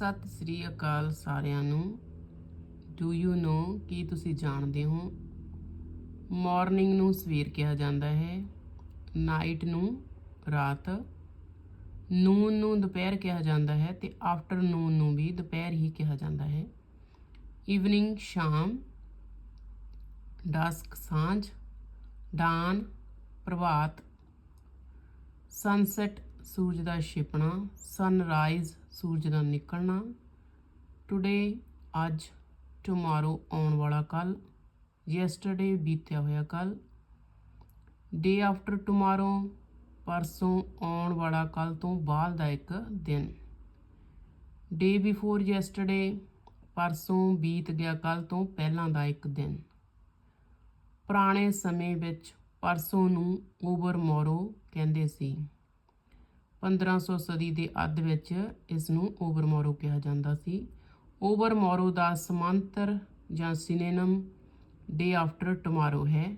ਸਤਿ ਸ੍ਰੀ ਅਕਾਲ ਸਾਰਿਆਂ ਨੂੰ। Do you know ਕੀ ਤੁਸੀਂ ਜਾਣਦੇ ਹੋ? ਮਾਰਨਿੰਗ ਨੂੰ ਸਵੇਰ ਕਿਹਾ ਜਾਂਦਾ ਹੈ। ਨਾਈਟ ਨੂੰ ਰਾਤ। ਨੂਨ ਨੂੰ ਦੁਪਹਿਰ ਕਿਹਾ ਜਾਂਦਾ ਹੈ ਤੇ ਆਫਟਰਨੂਨ ਨੂੰ ਵੀ ਦੁਪਹਿਰ ਹੀ ਕਿਹਾ ਜਾਂਦਾ ਹੈ। ਈਵਨਿੰਗ ਸ਼ਾਮ। ਡਸਕ ਸਾਂਝ। ਡਾਨ ਪ੍ਰਭਾਤ। ਸਨਸੈਟ ਸੂਰਜ ਦਾ ਛਿਪਣਾ ਸਨਰਾਈਜ਼ ਸੂਰਜ ਦਾ ਨਿਕਲਣਾ। ਟੁਡੇ ਅੱਜ ਟੁਮਾਰੋ ਆਉਣ ਵਾਲਾ ਕੱਲ ਯੈਸਟਰਡੇ ਬੀਤਿਆ ਹੋਇਆ ਕੱਲ ਡੇ ਆਫਟਰ ਟੁਮਾਰੋ ਪਰਸੋਂ ਆਉਣ ਵਾਲਾ ਕੱਲ ਤੋਂ ਬਾਅਦ ਦਾ ਇੱਕ ਦਿਨ। ਡੇ ਬਿਫੋਰ ਯੈਸਟਰਡੇ ਪਰਸੋਂ ਬੀਤ ਗਿਆ ਕੱਲ ਤੋਂ ਪਹਿਲਾਂ ਦਾ ਇੱਕ ਦਿਨ। ਪੁਰਾਣੇ ਸਮੇਂ ਵਿੱਚ ਪਰਸੋਂ ਨੂੰ ਓਵਰ ਮੋਰੋ ਕਹਿੰਦੇ ਸੀ। 1500 ਸਦੀ ਦੇ ਅੱਧ ਵਿੱਚ ਇਸ ਨੂੰ ਓਵਰਮੋਰੋ ਕਿਹਾ ਜਾਂਦਾ ਸੀ। ਓਵਰਮੋਰੋ ਦਾ ਸਮਾਂਤਰ ਜਾਂ ਸਿਨੋਨਮ ਡੇ ਆਫਟਰ ਟੁਮਾਰੋ ਹੈ।